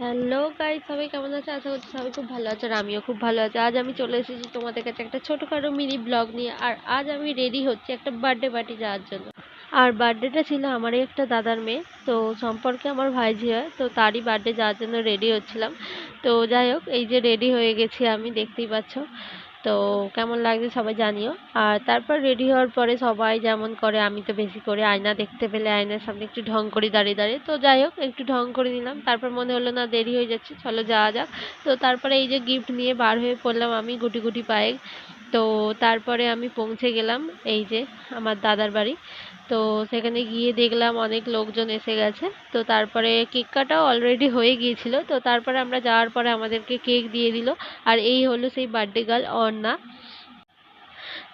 Hello guy সবাই কেমন আছে? আশা করছি সবাই খুব ভালো আছে আর আমিও খুব ভালো আছি। আজ আমি চলে এসেছি তোমাদের কাছে একটা ছোটোখাটো মিনি ব্লগ নিয়ে আর আজ আমি রেডি হচ্ছি একটা বার্থডে পার্টি যাওয়ার জন্য। আর বার্থডেটা ছিল আমারই একটা দাদার মেয়ে, তো সম্পর্কে আমার ভাইঝি হয়, তো তারই বার্থডে যাওয়ার জন্য রেডি হচ্ছিলাম। তো যাই হোক, এই যে রেডি হয়ে গেছি আমি, দেখতেই পাচ্ছ। তো কেমন লাগছে সবাই জানিও। আর তারপর রেডি হওয়ার পরে সবাই যেমন করে, আমি তো বেশি করে আয়না দেখতে পেলে আয়নার সামনে একটু ঢং করে দাঁড়িয়ে দাঁড়িয়ে। তো যাই হোক, একটু ঢং করে নিলাম। তারপর মনে হলো না দেরি হয়ে যাচ্ছে, চলো যাওয়া যাক। তো তারপরে এই যে গিফট নিয়ে বার হয়ে পড়লাম আমি গুটি গুটি পায়ে। তো তারপরে আমি পৌঁছে গেলাম এই যে আমার দাদার বাড়ি। তো সেখানে গিয়ে দেখলাম অনেক লোকজন এসে গেছে। তো তারপরে কেক কাটাও অলরেডি হয়ে গিয়েছিল। তো তারপরে আমরা যাওয়ার পরে আমাদেরকে কেক দিয়ে দিল। আর এই হলো সেই বার্থডে গার্ল অর্ণা।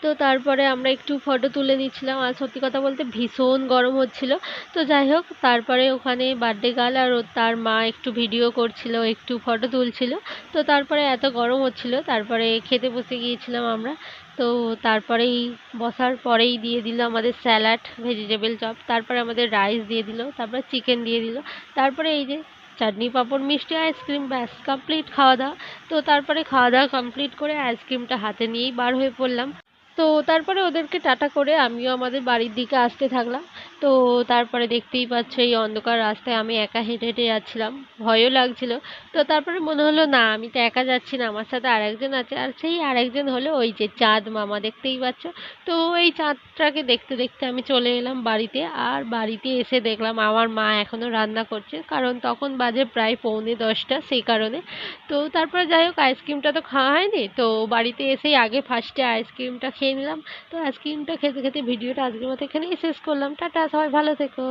তো তারপরে আমরা একটু ফটো তুলে নিচ্ছিলাম। আর সত্যি কথা বলতে ভীষণ গরম হচ্ছিল। তো যাই হোক, তারপরে ওখানে বার্থডে গার্ল আর তার মা একটু ভিডিও করছিল, একটু ফটো তুলছিল। তো তারপরে এত গরম হচ্ছিল, তারপরে খেতে বসে গিয়েছিলাম আমরা। তো তারপরেই বসার পরেই দিয়ে দিল আমাদের স্যালাড ভেজিটেবল চপ, তারপরে আমাদের রাইস দিয়ে দিল, তারপরে চিকেন দিয়ে দিল। তারপরে এই যে চাটনি, পাঁপড়, মিষ্টি আইসক্রিম ব্যাস কমপ্লিট খাওয়া দাওয়া তো তারপরে খাওয়া দাওয়া কমপ্লিট করে আইসক্রিমটা হাতে নিয়েই বার হয়ে পড়লাম। তো তারপরে ওদেরকে টাটা করে আমিও আমাদের বাড়ির দিকে আসতে থাকলাম। তো তারপরে দেখতেই পাচ্ছ এই অন্ধকার রাস্তায় আমি একা হেঁটে হেঁটে যাচ্ছিলাম। ভয়ও লাগছিল। তো তারপরে মনে হলো, না, আমি তো একা যাচ্ছি না, আমার সাথে আরেকজন আছে। আর সেই আরেকজন হলো ওই যে চাঁদ মামা, দেখতেই পাচ্ছ? তো এই চাঁদটাকে দেখতে দেখতে আমি চলে এলাম বাড়িতে। আর বাড়িতে এসে দেখলাম আমার মা এখনও রান্না করছে, কারণ তখন বাজে প্রায় পৌনে দশটা সেই কারণে। তো তারপরে যাই হোক, আইসক্রিমটা তো খাওয়া হয়নি। তো বাড়িতে এসেই আগে ফার্স্টে আইসক্রিমটা খেয়ে নিলাম। তো আইসক্রিমটা খেতে খেতে ভিডিওটা আজকের মতো এখানেই শেষ করলাম। টাটা! সবাই ভালো থেকো।